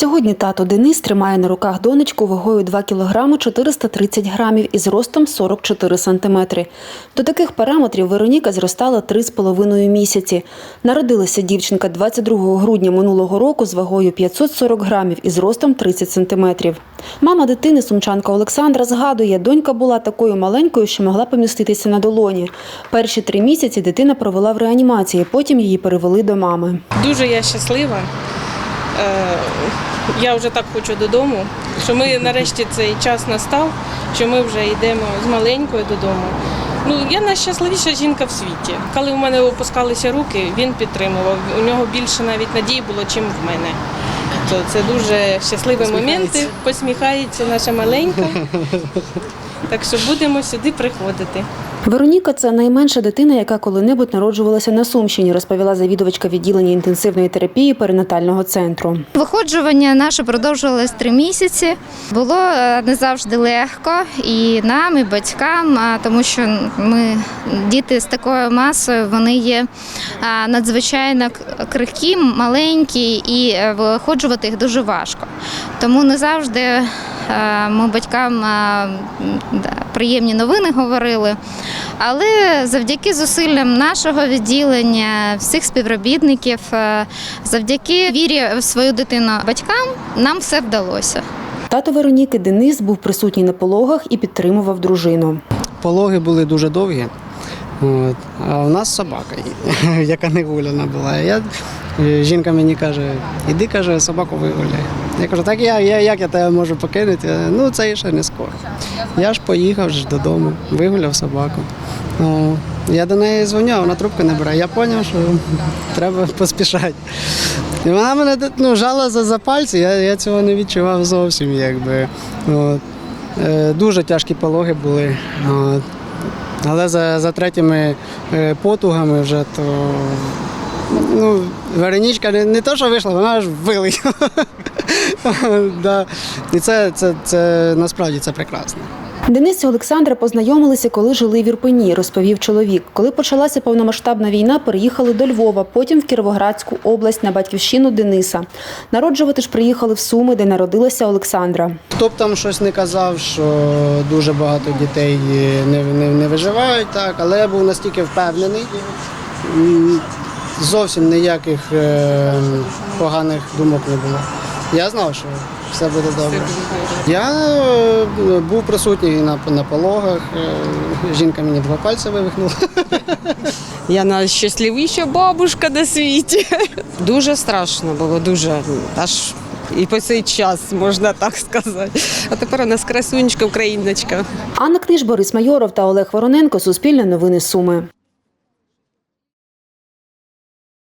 Сьогодні тато Денис тримає на руках донечку вагою 2 кг 430 грамів і зростом 44 сантиметри. До таких параметрів Вероніка зростала 3,5 місяці. Народилася дівчинка 22 грудня минулого року з вагою 540 грамів і зростом 30 сантиметрів. Мама дитини, сумчанка Олександра, згадує, донька була такою маленькою, що могла поміститися на долоні. Перші три місяці дитина провела в реанімації, потім її перевели до мами. Дуже я щаслива. Е, Я вже так хочу додому, що ми нарешті цей час настав, що ми вже йдемо з маленькою додому. Ну, я найщасливіша жінка в світі. Коли у мене опускалися руки, він підтримував. У нього більше навіть надії було, чим в мене. То це дуже щасливі моменти. Посміхається наша маленька. Так що будемо сюди приходити. Вероніка це найменша дитина, яка коли-небудь народжувалася на Сумщині, розповіла завідувачка відділення інтенсивної терапії перинатального центру. Виходжування наше продовжувалось три місяці. Було е, не завжди легко і нам, і батькам, тому що ми діти з такою масою, вони є надзвичайно крихкі, маленькі, і е, виходжувати їх дуже важко. Тому не завжди е, ми батькам приємні новини говорили. Але завдяки зусиллям нашого відділення, всіх співробітників, е, завдяки вірі в свою дитину батькам, нам все вдалося. Тато Вероніки Денис був присутній на пологах і підтримував дружину. Пологи були дуже довгі. От. А у нас собака, яка не гуляна була. Я, е, жінка мені каже, іди каже, собаку вигуляй. Я кажу, так я, я як я тебе можу покинути? Ну, це ще не скоро. Я ж поїхав ж додому, вигуляв собаку. О, я до неї дзвоню, а вона трубку не бере. Я зрозумів, що треба поспішати. І вона мене ну, жала за, за пальці, я, я цього не відчував зовсім. Якби. От. Е, Дуже тяжкі пологи були. От. Але за, за третіми е, потугами вже то. Ну, Веронічка не, не то, що вийшла, вона аж вилетіла. да. І це, це, це насправді це прекрасно. Денис і Олександра познайомилися, коли жили в Ірпені, розповів чоловік. Коли почалася повномасштабна війна, переїхали до Львова, потім в Кіровоградську область на батьківщину Дениса. Народжувати ж приїхали в Суми, де народилася Олександра. Хто б там щось не казав, що дуже багато дітей не, не, не виживають, так, але я був настільки впевнений, зовсім ніяких е, поганих думок не було. Я знав, що все буде добре. Я е, був присутній на, на пологах, е, жінка мені два пальці вивихнула. Я найщасливіша бабушка на світі. Дуже страшно було, дуже аж і по цей час можна так сказати. А тепер у нас красунечка, україночка. Анна Книж, Борис Майоров та Олег Вороненко. Суспільне новини Суми.